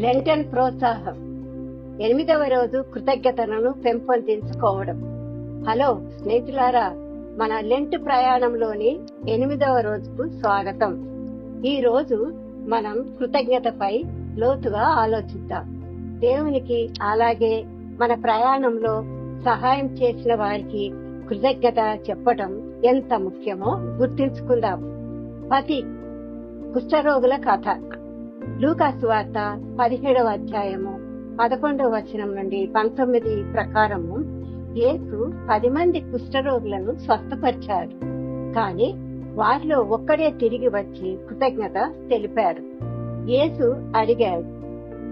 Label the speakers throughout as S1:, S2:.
S1: Lenten ప్రోత్సాహం. ఎనిమిదవ రోజు కృతజ్ఞతలను పెంపొందించుకోవడం. హలో స్నేహితులారా మన లెంట్ ప్రయాణంలోని ఎనిమిదవ రోజుకు స్వాగతం. ఈ రోజు మనం కృతజ్ఞతపై లోతుగా ఆలోచిద్దాం. దేవునికి అలాగే మన ప్రయాణంలో సహాయం చేసిన వారికి కృతజ్ఞత చెప్పడం ఎంత ముఖ్యమో గుర్తించుకుందాం. పతి కుష్ఠరోగుల కథ. లూకాసు వార్త పదిహేడవ అధ్యాయము పదకొండవ వచనం నుండి పంతొమ్మిది ప్రకారము యేసు పది మంది కుష్ఠరోగులను స్వస్థపరిచారు కానీ వారిలో ఒక్కడే తిరిగి వచ్చి కృతజ్ఞత తెలిపారు యేసు అడిగాడు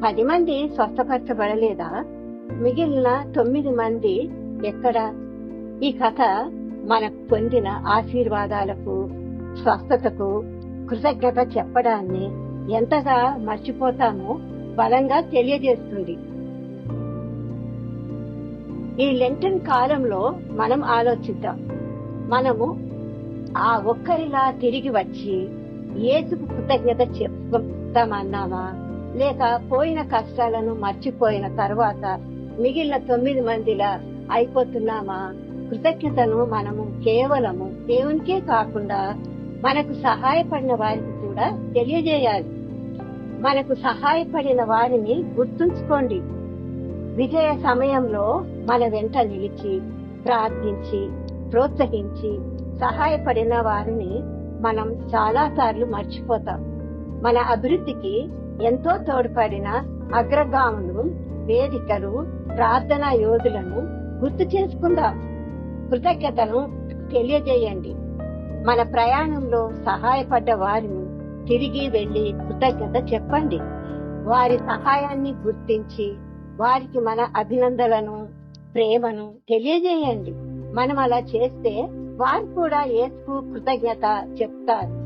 S1: పది మంది స్వస్థపరచబడలేదా? మిగిలిన తొమ్మిది మంది ఎక్కడ ఈ కథ మనకు పొందిన ఆశీర్వాదాలకు స్వస్థతకు కృతజ్ఞత చెప్పడాన్ని ఎంతగా మర్చిపోతామో బలంగా తెలియజేస్తుంది. ఈ లెంటన్ కాలంలో మనం ఆలోచిద్దాం. మనము ఆ ఒక్కరిలా తిరిగి వచ్చి ఏసుకు కృతజ్ఞత చెప్తామన్నామా లేక పోయిన కష్టాలను మర్చిపోయిన తర్వాత మిగిలిన తొమ్మిది మందిలా అయిపోతున్నామా? కృతజ్ఞతను మనము కేవలము దేవునికే కాకుండా మనకు సహాయపడిన వారికి కూడా తెలియజేయాలి. మనకు సహాయపడిన వారిని గుర్తుంచుకోండి. విజయ సమయంలో మన వెంట నిలిచి ప్రార్థించి ప్రోత్సహించి సహాయపడిన వారిని మనం చాలా సార్లు మర్చిపోతాం. మన అభివృద్ధికి ఎంతో తోడ్పడిన అగ్రగాములు వేదికలు ప్రార్థనా యోధులను గుర్తు చేసుకుందాం. కృతజ్ఞతను తెలియజేయండి. మన ప్రయాణంలో సహాయపడ్డ వారిని తిరిగి వెళ్ళి కృతజ్ఞత చెప్పండి. వారి సహాయాన్ని గుర్తించి వారికి మన అభినందనలను ప్రేమను తెలియజేయండి. మనం అలా చేస్తే వారు కూడా ఏసుకు కృతజ్ఞత చెప్తారు.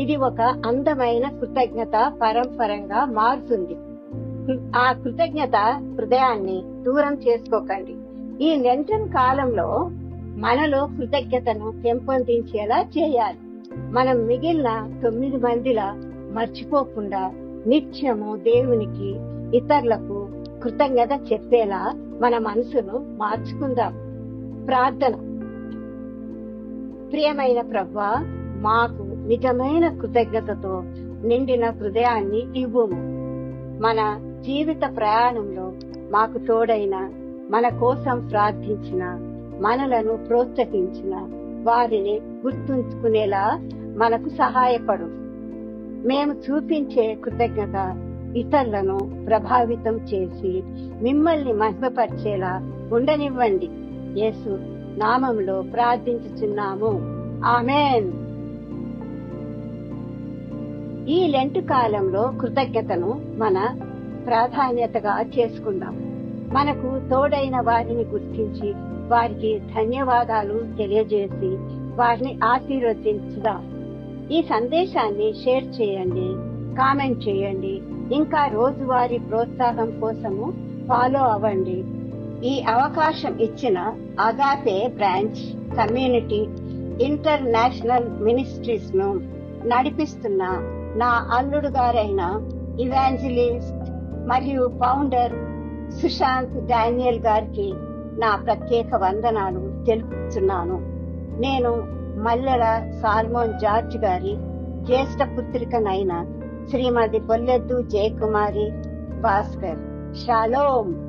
S1: ఇది ఒక అందమైన కృతజ్ఞత పరంపరంగా మారుతుంది. ఆ కృతజ్ఞత హృదయాన్ని దూరం చేసుకోకండి. ఈ నెంటన్ కాలంలో మనలో కృతజ్ఞతను పెంపొందించేలా చేయాలి. మనం మిగిలిన తొమ్మిది మందిలా మర్చిపోకుండా నిత్యము దేవునికి ఇతరులకు కృతజ్ఞత చెప్పేలా మన మనసును మార్చుకుందాం. ప్రార్థన. ప్రియమైన ప్రభా మాకు నిజమైన కృతజ్ఞతతో నిండిన హృదయాన్ని ఇవ్వము. మన జీవిత ప్రయాణంలో మాకు తోడైన మన కోసం ప్రార్థించిన మనలను ప్రోత్సహించిన వారిని గుర్తుంచుకునేలా మనకు సహాయపడు. మేము చూపించే కృతజ్ఞత ఇతరులను ప్రభావితం చేసి మిమ్మల్ని మహిమపరిచేలా ఉండనివ్వండి. యేసు నామంలో ప్రార్థించుచున్నాము. ఆమెన్. ఈ లెంటు కాలంలో కృతజ్ఞతను మన ప్రాధాన్యతగా చేసుకుందాం. మనకు తోడైన వారిని గుర్తించి వారికి ధన్యవాదాలు తెలియజేసి వారిని ఆశీర్వదించుదాం. ఈ సందేశాన్ని షేర్ చేయండి కామెంట్ చేయండి ఇంకా రోజువారీ ప్రోత్సాహం కోసము ఫాలో అవ్వండి. ఈ అవకాశం ఇచ్చిన అగాపే బ్రాంచ్ కమ్యూనిటీ ఇంటర్నేషనల్ మినిస్ట్రీస్ను నడిపిస్తున్న నా అల్లుడు గారైన ఇవాంజలిస్ట్ మరియు ఫౌండర్ సుశాంత్ డానియల్ గారికి నా ప్రత్యేక వందనాలు తెలుపుతున్నాను. నేను మల్లెల సాల్మోన్ జార్జ్ గారి జ్యేష్ఠ పుత్రికనైన శ్రీమతి పొల్లెద్దు జయకుమారి భాస్కర్. షాలోమ్